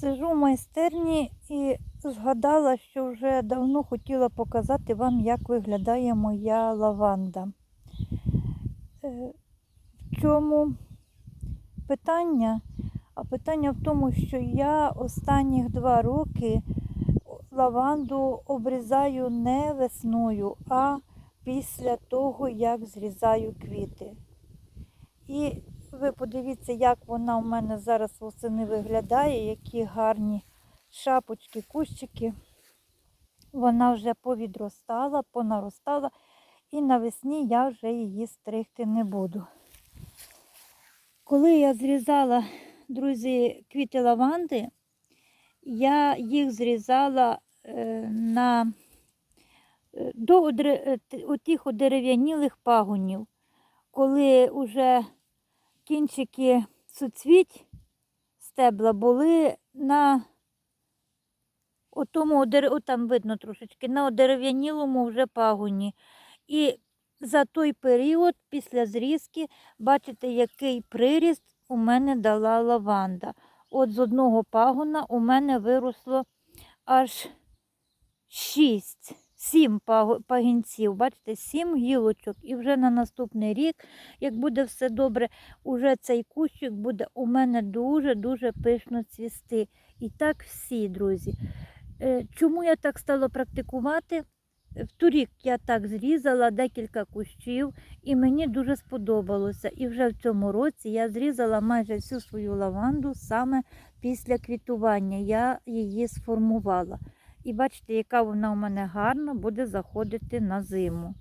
Сижу в майстерні і згадала, що вже давно хотіла показати вам, як виглядає моя лаванда. Е, В чому питання? А питання в тому, що я останніх два роки лаванду обрізаю не весною, а після того, як зрізаю квіти. І ви подивіться, як вона у мене зараз восени виглядає, які гарні шапочки, кущики. Вона вже повідростала, понаростала, і навесні я вже її стригти не буду. Коли я зрізала, друзі, квіти лаванди, я їх зрізала е, на е, до е, отих одерев'янілих пагонів, коли вже кінчики суцвіть стебла були на отому, отам видно трошечки, на одерев'янілому вже пагоні. І за той період, після зрізки, бачите, який приріст у мене дала лаванда. От з одного пагона у мене виросло аж шість, сім пагінців. Бачите, сім гілочок. І вже на наступний рік, як буде все добре, уже цей кущик буде у мене дуже-дуже пишно цвісти. І так всі, друзі. Е, Чому я так стала практикувати? В торік я так зрізала декілька кущів, і мені дуже сподобалося. І вже в цьому році я зрізала майже всю свою лаванду саме після квітування. Я її сформувала. І бачите, яка вона у мене гарна буде заходити на зиму.